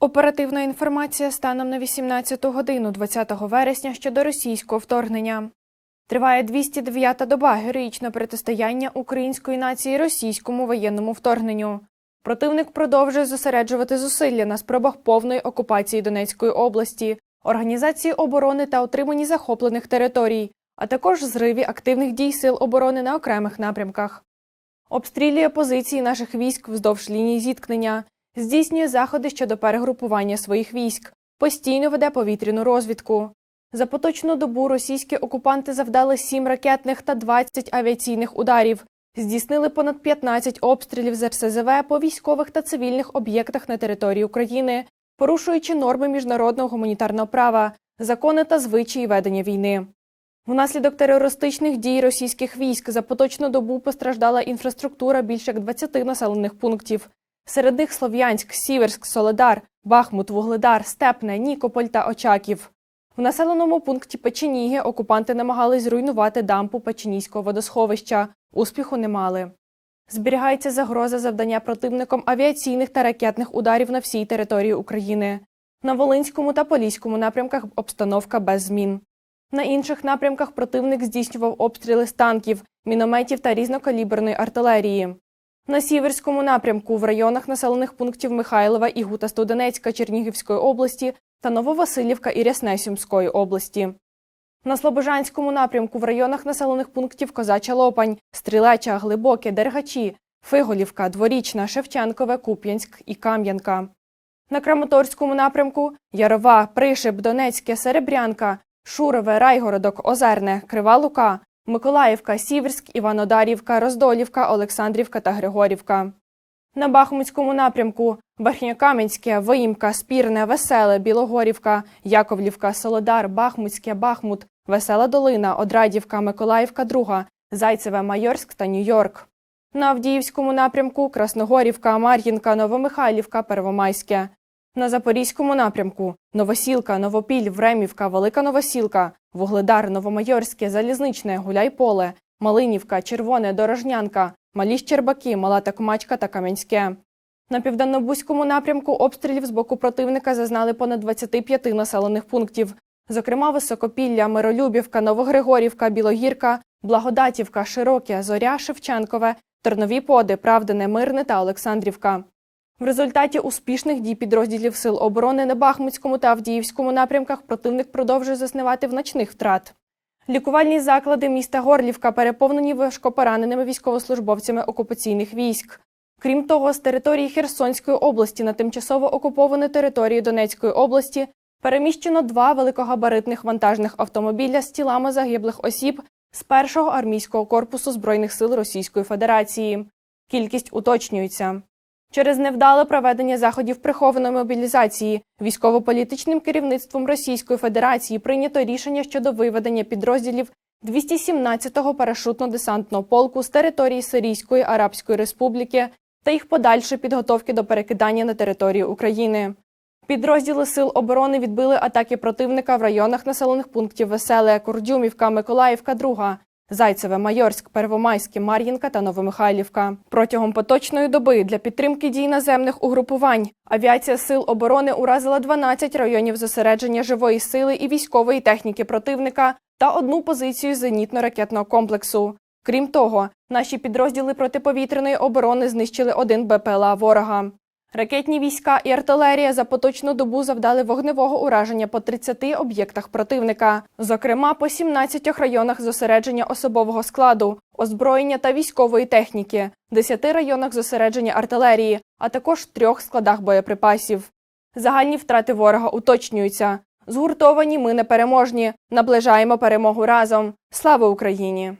Оперативна інформація станом на 18 годину 20 вересня щодо російського вторгнення. Триває 209-та доба героїчного протистояння української нації російському воєнному вторгненню. Противник продовжує зосереджувати зусилля на спробах повної окупації Донецької області, організації оборони та отриманні захоплених територій, а також зриві активних дій сил оборони на окремих напрямках. Обстрілює позиції наших військ вздовж лінії зіткнення, здійснює заходи щодо перегрупування своїх військ, постійно веде повітряну розвідку. За поточну добу російські окупанти завдали 7 ракетних та 20 авіаційних ударів, здійснили понад 15 обстрілів з РСЗВ по військових та цивільних об'єктах на території України, порушуючи норми міжнародного гуманітарного права, закони та звичаї ведення війни. Внаслідок терористичних дій російських військ за поточну добу постраждала інфраструктура більш як 20 населених пунктів. Серед них Слов'янськ, Сіверськ, Соледар, Бахмут, Вугледар, Степне, Нікополь та Очаків. В населеному пункті Печеніги окупанти намагались зруйнувати дампу Печенійського водосховища. Успіху не мали. Зберігається загроза завдання противником авіаційних та ракетних ударів на всій території України. На Волинському та Поліському напрямках обстановка без змін. На інших напрямках противник здійснював обстріли з танків, мінометів та різнокаліберної артилерії. На Сіверському напрямку в районах населених пунктів Михайлова і Гута Студенецька Чернігівської області та Нововасилівка і Рясне Сумської області. На Слобожанському напрямку в районах населених пунктів Козача Лопань, Стрілеча, Глибоке, Дергачі, Фиголівка, Дворічна, Шевченкове, Куп'янськ і Кам'янка. На Краматорському напрямку Ярова, Пришип, Донецьке, Серебрянка, Шурове, Райгородок, Озерне, Крива Лука, Миколаївка, Сіверськ, Іванодарівка, Роздолівка, Олександрівка та Григорівка. На Бахмутському напрямку Верхньокам'янське, Виїмка, Спірне, Веселе, Білогорівка, Яковлівка, Солодар, Бахмутське, Бахмут, Весела Долина, Одрадівка, Миколаївка, Друга, Зайцеве, Майорськ та Нью-Йорк. На Авдіївському напрямку Красногорівка, Мар'їнка, Новомихайлівка, Первомайське. На Запорізькому напрямку Новосілка, Новопіль, Времівка, Велика Новосілка, Вугледар, Новомайорське, Залізничне, Гуляйполе, Малинівка, Червоне, Дорожнянка, Малі Щербаки, Мала Такмачка та Кам'янське. На південнобузькому напрямку обстрілів з боку противника зазнали понад 25 населених пунктів, зокрема Високопілля, Миролюбівка, Новогригорівка, Білогірка, Благодатівка, Широке, Зоря, Шевченкове, Тернові Поди, Правдине, Мирне та Олександрівка. В результаті успішних дій підрозділів Сил оборони на Бахмутському та Авдіївському напрямках противник продовжує заснивати в ночних втрат. Лікувальні заклади міста Горлівка переповнені важкопораненими військовослужбовцями окупаційних військ. Крім того, з території Херсонської області на тимчасово окуповані території Донецької області переміщено два великогабаритних вантажних автомобіля з тілами загиблих осіб з першого армійського корпусу Збройних сил Російської Федерації. Кількість уточнюється. Через невдале проведення заходів прихованої мобілізації військово-політичним керівництвом Російської Федерації прийнято рішення щодо виведення підрозділів 217-го парашутно-десантного полку з території Сирійської Арабської Республіки та їх подальшої підготовки до перекидання на територію України. Підрозділи Сил оборони відбили атаки противника в районах населених пунктів Веселе, Курдюмівка, Миколаївка, Друга, Зайцеве, Майорськ, Первомайське, Мар'їнка та Новомихайлівка. Протягом поточної доби для підтримки дій наземних угрупувань авіація Сил оборони уразила 12 районів зосередження живої сили і військової техніки противника та одну позицію зенітно-ракетного комплексу. Крім того, наші підрозділи протиповітряної оборони знищили один БПЛА ворога. Ракетні війська і артилерія за поточну добу завдали вогневого ураження по 30 об'єктах противника, зокрема по 17 районах зосередження особового складу, озброєння та військової техніки, 10 районах зосередження артилерії, а також трьох складах боєприпасів. Загальні втрати ворога уточнюються. Згуртовані ми непереможні. Наближаємо перемогу разом. Слава Україні!